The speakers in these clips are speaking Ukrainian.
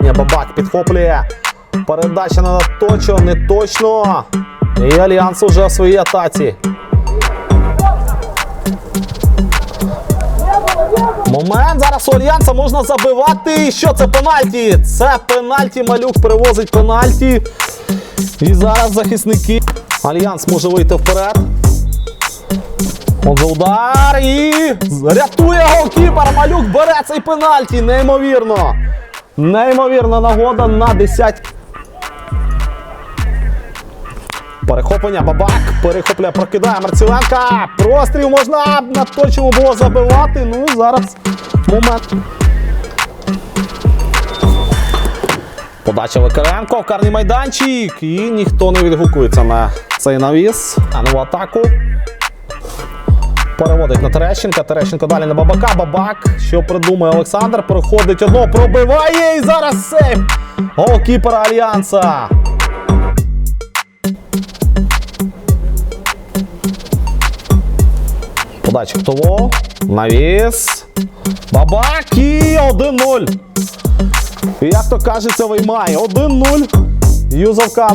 Ні, Бабак підхоплює. Передача на точно, не точно. І Альянс уже в своїй атаці. Момент зараз у Альянса можна забивати. Що це пенальті? Це пенальті. Малюк привозить пенальті. І зараз захисники. Альянс може вийти вперед. Отже, удар і рятує голкіпер. Малюк бере цей пенальті. Неймовірно. Неймовірна нагода на 10. Перехоплення бабак. Перехопля прокидає Марціленка. Простріл можна на точному було забивати. Ну, зараз момент. Подача Викаренко в карний майданчик. І ніхто не відгукується на цей навіс. А нову атаку. Переводить на Терещенка. Терещенко далі на Бабака. Бабак. Що придумає Олександр? Проходить одно, пробиває і зараз сейв. Голкіпера Альянса. Подача Хтово. Навіс. Бабак і 1-0. Як то кажеться, виймає. 1-0. Юзовка.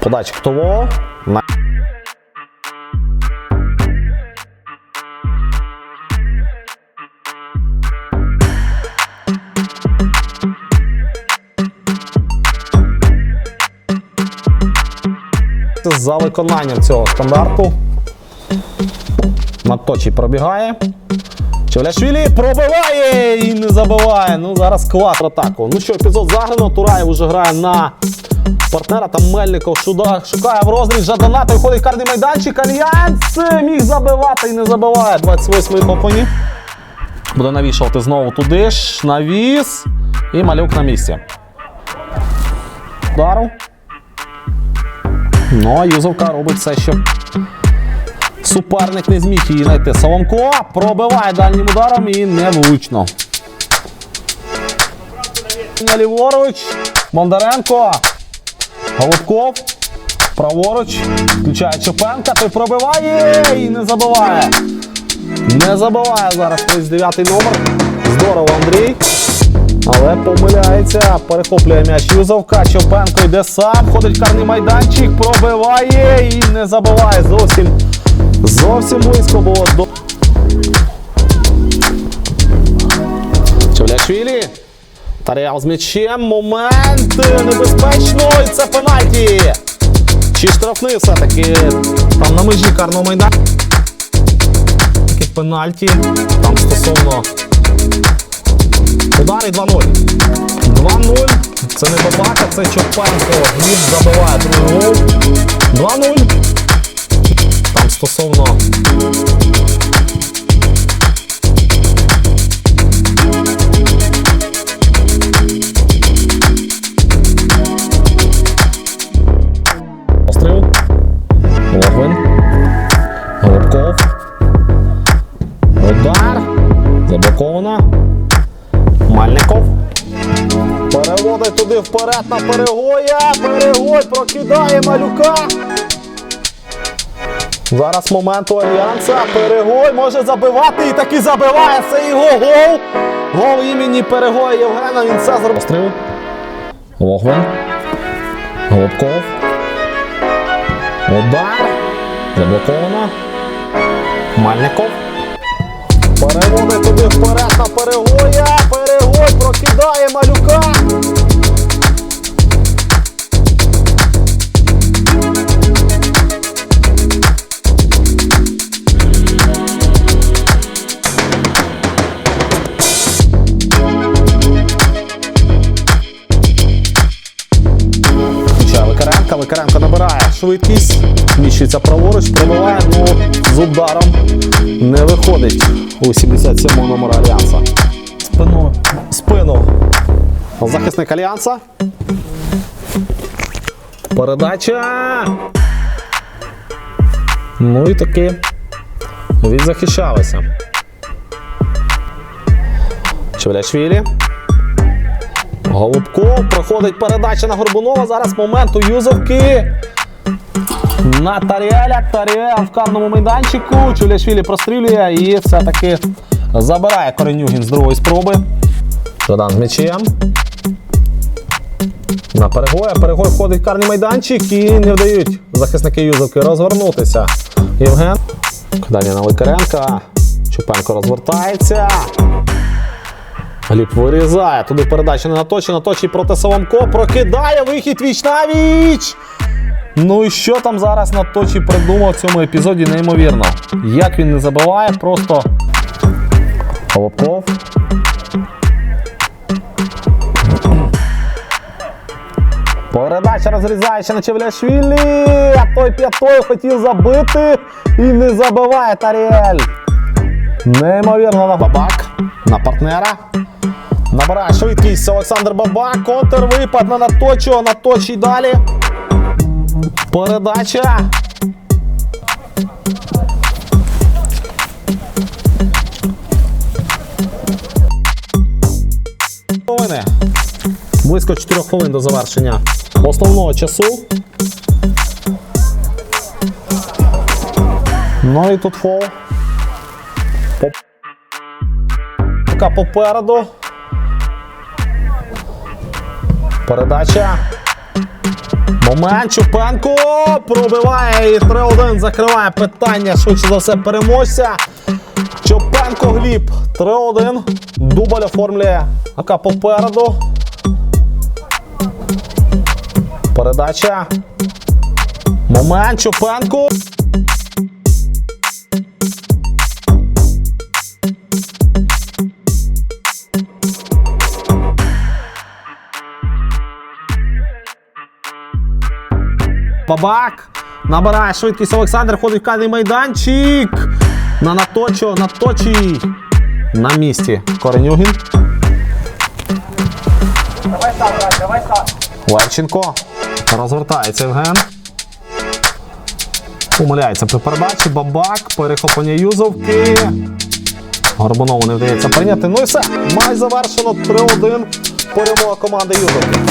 Подача Хтово. На... За виконанням цього стандарту. Маточі пробігає. Чевляшвілі пробиває і не забиває. Ну зараз клас атаку. Ну що, епізод заграно. Тураєв уже грає на партнера. Там Мельников шукає в розріз Жаданата. Виходить в карний майданчик. Альянс міг забивати і не забиває. 28-й попоні. Буде навішувати знову туди ж. Навіс. І малюк на місці. Удару. Ну, а Юзовка робить все, щоб суперник не зміг її знайти. Соломко пробиває дальнім ударом і невлучно. Ліворуч, Бондаренко, Голубков, праворуч, включає Чопенка, той пробиває і не забиває. Не забиває зараз 39-й номер. Здорово, Андрій. Але помиляється, перехоплює м'яч Юзовка. Чопенко йде сам, ходить карний майданчик, пробиває і не забиває. Зовсім зовсім близько було до. Чевляшвілі. Таріал з м'ячем. Момент небезпечно. І це пенальті. Чи штрафний все-таки там на межі карного майданчика. Такі пенальті. Там стосовно Удари 2-0. 2-0. Це не Бабака, це Чопенко. Гліб забиває другий гол. 2-0. Стосовно. Постріл. Логвин. Голубков. Удар. Заблоковано. Мальников. Переводить туди вперед на Перегоя. Перегой прокидає малюка. Зараз момент у Альянса. Перегой може забивати і таки забиває. Це його гол. Гол імені Перегоя Євгена. Він це зробив. Постріл. Логвин. Голубков. Удар. Заблоковано. Мальников. Переводить туди вперед на Перегоя. Викаренка. Набирає швидкість. Зміщується праворуч, пробиває, ну з ударом не виходить у 77-го номера Альянса. Спину. Спину. Захисник Альянса. Передача. Ну і таки відзахищалися. Чевляшвілі. Голубков проходить передача на Горбунова. Зараз момент у Юзовки. На Таріеля. Таріель в карному майданчику. Чуляшвілі прострілює і все-таки забирає Коренюгін з другої спроби. Жадан з м'ячем. На перегоя. Перегой входить в карний майданчик і не вдають захисники Юзовки розвернутися. Євген. Кидання на Ликаренка. Чупенко розвертається. Гліб вирізає. Туди передача не наточена. Точить проти Савамко. Прокидає вихід віч на віч. Ну і що там зараз на точі придумав в цьому епізоді, неймовірно. Як він не забиває, просто Голубков. Передача розрізається на Чевляшвілі, а той п'ятою хотів забити і не забиває Таріель. Неймовірно на бабак, на партнера. Набирає швидкість Олександр Бабак. Контрвипад на Наточо. Наточі далі. Передача. Близько 4 хвилин до завершення основного часу. Ну і тут фол. Поп- попереду. Передача. Момент Чупенко пробиває і 3-1 закриває питання швидше за все переможця. Чупенко Гліб 3-1. Дубль оформлює АК попереду. Передача. Момент Чупенко. Бабак. Набирає швидкість Олександр, ходить в кальний майданчик. На Наточо, Наточі. На місці. Коренюгін. Давай сам, давай сам. Левченко. Розвертається Євген. Помиляється при передачі. Бабак. Перехоплення Юзовки. Горбунову не вдається прийняти. Ну і все. Май завершено 3-1. Перемога команди Юзовки.